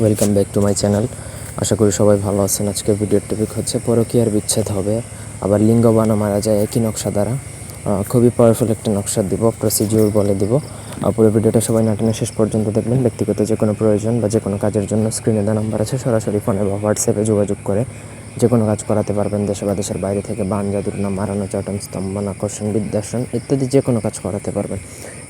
Welcome back to my channel আশা করি সবাই ভালো আছেন। আজকে ভিডিওর টপিক হচ্ছে পরকীয়ার বিচ্ছেদ হবে। আবার লিঙ্গ বানা মারা যায় একই নকশা দ্বারা। খুবই পাওয়ারফুল একটা নকশা দিব প্রসিডিউর বলে দিব। পুরো ভিডিওটা সবাই নাটনে শেষ পর্যন্ত দেখবেন। ব্যক্তিগত যে কোনো প্রয়োজন বা যে কোনো কাজের জন্য স্ক্রিনে দেওয়া নাম্বার আছে। সরাসরি ফোনে বা হোয়াটসঅ্যাপে যোগাযোগ করে যে কোনো কাজ করাতে পারবেন দেশে বা দেশের বাইরে থেকে বান, জাদুর নাম মারানো চটন স্তম্ভন আকর্ষণ বিদ্যাসন ইত্যাদি যে কোনো কাজ করাতে পারবেন।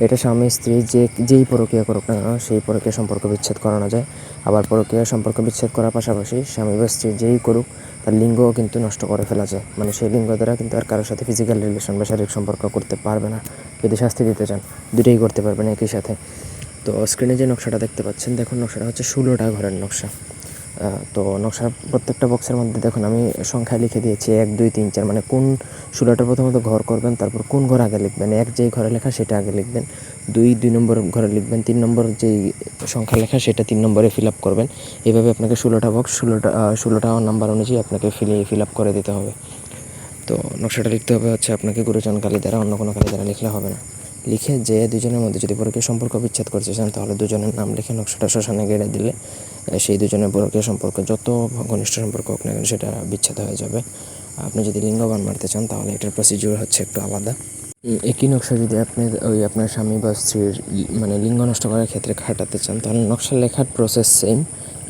এটা স্বামী, স্ত্রী যে, যেই পরকীয়া করুক না সেই পরকীয়া সম্পর্ক বিচ্ছেদ করানো যায়। আবার পরকীয়া সম্পর্ক বিচ্ছেদ করার পাশাপাশি স্বামী বা স্ত্রী যেই করুক, তার লিঙ্গও কিন্তু নষ্ট করে ফেলা যায়। মানে সেই লিঙ্গ দ্বারা কিন্তু আর কারোর সাথে ফিজিক্যাল রিলেশন বা শারীরিক সম্পর্ক করতে পারবে না। যদি শাস্তি দিতে চান দুটোই করতে পারবেন একই সাথে। তো স্ক্রিনে যে নকশাটা দেখতে পাচ্ছেন, দেখুন নকশাটা হচ্ছে ষোলোটা ঘরের নকশা। তো নকশার প্রত্যেকটা বক্সের মধ্যে দেখুন, আমি সংখ্যা লিখে দিয়েছি এক, দুই, তিন, চার মানে কোন ষোলোটা প্রথমত ঘর করবেন, তারপর কোন ঘর আগে লিখবেন, এক যেই ঘরে লেখা সেটা আগে লিখবেন, দুই দুই নম্বর ঘরে লিখবেন, তিন নম্বর যেই সংখ্যা লেখা সেটা তিন নম্বরে ফিল আপ করবেন। এভাবে আপনাকে ষোলোটা বক্স ষোলোটা ষোলোটা নাম্বার অনুযায়ী আপনাকে ফিল ফিল আপ করে দিতে হবে। তো নকশাটা লিখতে হবে হচ্ছে আপনাকে গুরুজন কালী দ্বারা অন্য কোনো কালী দ্বারা লিখলে হবে না। লিখে যে দুজনের মধ্যে যদি পরকীয় সম্পর্ক বিচ্ছেদ করতে চান, তাহলে দুজনের নাম লিখে নকশাটা শ্মশানে গেড়ে দিলে সেই দুজনের পরকীয় সম্পর্ক যত ঘনিষ্ঠ সম্পর্ক হোক না কেন সেটা বিচ্ছেদ হয়ে যাবে। আপনি যদি লিঙ্গবান মারতে চান, তাহলে এটার প্রসিডিউর হচ্ছে একটু আলাদা। একই নকশা যদি আপনি, ওই আপনার স্বামী বা স্ত্রীর মানে লিঙ্গ নষ্ট করার ক্ষেত্রে খাটাতে চান, তাহলে নকশা লেখার প্রসেস সেম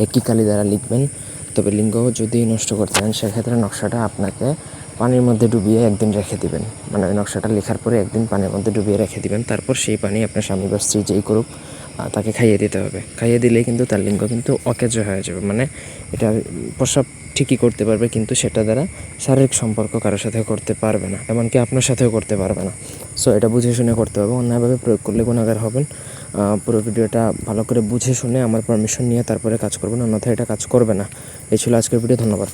একই কালি দ্বারা লিখবেন। তবে লিঙ্গ যদি নষ্ট করতে চান, সেক্ষেত্রে নকশাটা আপনাকে পানির মধ্যে ডুবিয়ে একদিন রেখে দিবেন। মানে ওই নকশাটা লেখার পরে একদিন পানির মধ্যে ডুবিয়ে রেখে দিবেন। তারপর সেই পানি আপনার স্বামী বা স্ত্রী যেই করুক তাকে খাইয়ে দিতে হবে। খাইয়ে দিলেই কিন্তু তার লিঙ্গ কিন্তু অকেজ হয়ে যাবে। মানে এটা প্রস্রাব ঠিকই করতে পারবে, কিন্তু সেটা দ্বারা শারীরিক সম্পর্ক কারোর সাথে করতে পারবে না। এমনকি আপনার সাথেও করতে পারবে না। সো এটা বুঝে শুনে করতে হবে। অন্যায়ভাবে প্রয়োগ করলে গুণাগার হবেন। পুরো ভিডিওটা ভালো করে বুঝে শুনে আমার পারমিশন নিয়ে তারপরে কাজ করবেন। অন্যথায় এটা কাজ করবে না। এই ছিল আজকের ভিডিও। ধন্যবাদ।